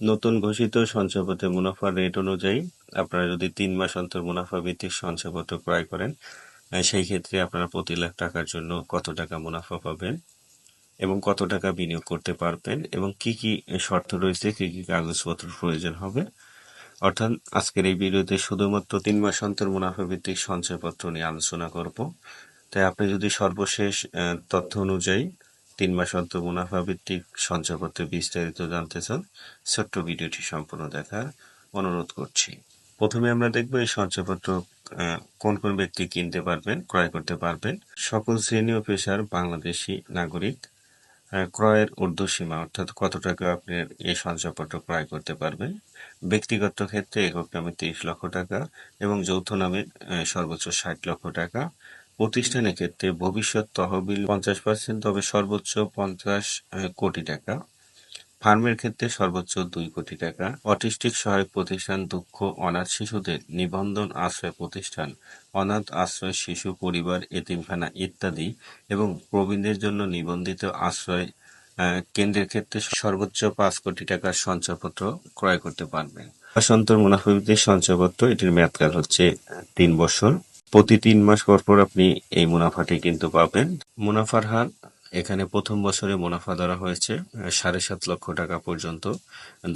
নতুন ঘোষিত সঞ্চয়পত্রে মুনাফার রেট অনুযায়ী আপনারা যদি তিন মাস অন্তর মুনাফা ভিত্তিক সঞ্চয়পত্র ক্রয় করেন সেই ক্ষেত্রে আপনারা প্রতি লাখ টাকার জন্য কত টাকা মুনাফা পাবেন এবং কত টাকা বিনিয়োগ করতে পারবেন এবং কি কি শর্ত রয়েছে, কি কি কাগজপত্র প্রয়োজন হবে। অর্থাৎ আজকের এই ভিডিওতে শুধুমাত্র তিন মাস অন্তর মুনাফা ভিত্তিক সঞ্চয়পত্র নিয়ে আলোচনা করব। তাই আপনি যদি সর্বশেষ তথ্য অনুযায়ী তিন মাস অন্তর মুনাফা ভিত্তিক সঞ্চয়পত্রে বিস্তারিত জানতে চান, ছোট্ট ভিডিওটি সম্পূর্ণ দেখার অনুরোধ করছি। প্রথমে আমরা দেখব এই সঞ্চয়পত্র কোন কোন ব্যক্তি কিনতে পারবেন, ক্রয় করতে পারবেন। সকল শ্রেণি ও পেশার বাংলাদেশি নাগরিক ক্রয়ের ঊর্ধ্বসীমা, অর্থাৎ কত টাকা আপনি এই সঞ্চয়পত্র ক্রয় করতে পারবেন, ব্যক্তিগত ক্ষেত্রে একক নামে তেইশ লক্ষ টাকা এবং যৌথ নামে সর্বোচ্চ ষাট লক্ষ টাকা প্রতিষ্ঠানের ক্ষেত্রে ভবিষ্যৎ তহবিল পঞ্চাশ পার্সেন্ট তবে সর্বোচ্চ পঞ্চাশ কোটি টাকা। ফার্মের ক্ষেত্রে সর্বোচ্চ দুই কোটি টাকা। অটিস্টিক সহায়ক প্রতিষ্ঠান দুঃখ, অনাথ শিশুদের নিবন্ধন আশ্রয় প্রতিষ্ঠান, অনাথ আশ্রয় শিশু পরিবার, এতিমখানা ইত্যাদি, এবং প্রবীণদের জন্য নিবন্ধিত আশ্রয় কেন্দ্রের ক্ষেত্রে সর্বোচ্চ পাঁচ কোটি টাকার সঞ্চয়পত্র ক্রয় করতে পারবেন সন্তর মুনাফা সঞ্চয়পত্র, এটির মেয়াদকাল হচ্ছে তিন বছর। প্রতি তিন মাস পর পর আপনি এই মুনাফাটি কিন্তু পাবেন। মুনাফার হার এখানে প্রথম বছরে মুনাফা ধরা হয়েছে সাড়ে সাত লক্ষ টাকা পর্যন্ত,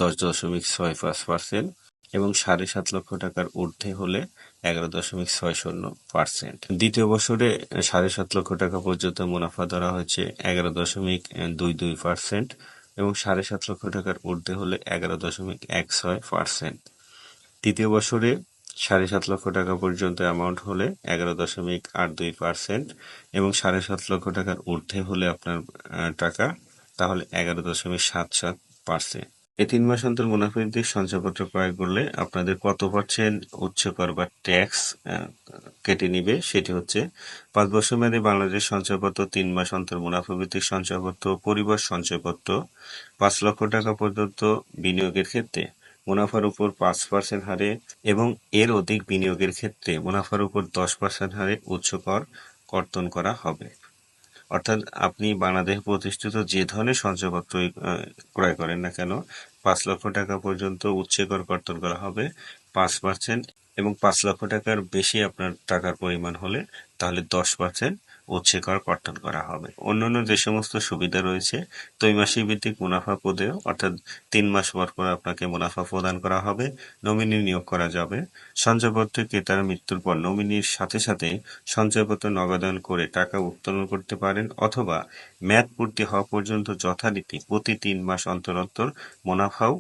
দশ দশমিক ছয় পাঁচ পার্সেন্ট এবং সাড়ে সাত লক্ষ টাকার ঊর্ধ্বে হলে এগারো দশমিক ছয় শূন্য পার্সেন্ট। দ্বিতীয় বছরে সাড়ে সাত লক্ষ টাকা পর্যন্ত মুনাফা ধরা হয়েছে, এগারো দশমিক দুই দুই পার্সেন্ট এবং সাড়ে সাত লক্ষ টাকার ঊর্ধ্বে হলে এগারো দশমিক এক ছয় পার্সেন্ট। তৃতীয় বছরে সাড়ে সাত লক্ষ টাকা পর্যন্ত অ্যামাউন্ট হলে এগারো দশমিক আট দুই পার্সেন্ট এবং সাড়ে সাত লক্ষ টাকার ঊর্ধ্বে হলে আপনার টাকা, তাহলে এগারো দশমিক সাত সাত পার্সেন্ট এই তিন মাস অন্তর মুনাফা ভিত্তিক সঞ্চয়পত্র ক্রয় করলে আপনাদের কত পার্সেন্ট উচ্চকর বা ট্যাক্স কেটে নিবে? সেটি হচ্ছে পাঁচ বছর মেয়াদী বাংলাদেশ সঞ্চয়পত্র, তিন মাস অন্তর মুনাফা ভিত্তিক সঞ্চয়পত্র, পরিবার সঞ্চয়পত্র, পাঁচ লক্ষ টাকা পর্যন্ত বিনিয়োগের ক্ষেত্রে। মুনাফার উপর পাঁচ পার্সেন্ট হারে এবং এর অধিক বিনিয়োগের ক্ষেত্রে মুনাফার উপর দশ পার্সেন্ট হারে উচ্চ কর কর্তন করা হবে। অর্থাৎ আপনি বাংলাদেশ প্রতিষ্ঠিত যে ধরনের সঞ্চয়পত্র ক্রয় করেন না কেন, পাঁচ লক্ষ টাকা পর্যন্ত উচ্চ কর কর্তন করা হবে, পাঁচ পার্সেন্ট এবং পাঁচ লক্ষ টাকার বেশি আপনার টাকার পরিমাণ হলে তাহলে দশ পার্সেন্ট উচ্ছে কর কর্তন করা হবে। অন্যান্য যে সমস্ত সুবিধা রয়েছে, ত্রৈমাসিক ভিত্তিক মুনাফা পদে অর্থাৎ তিন মাস পর পর আপনাকে মুনাফা প্রদান করা হবে, নমিনি নিয়োগ করা যাবে। সঞ্চয়পত্র ক্রেতার মৃত্যুর পর নমিনির সাথে সাথে সঞ্চয়পত্র নগদায়ন করে টাকা উত্তোলন করতে পারেন, অথবা মেয়াদ পূর্তি হওয়া পর্যন্ত যথারীতি প্রতি তিন মাস অন্তর অন্তর মুনাফাও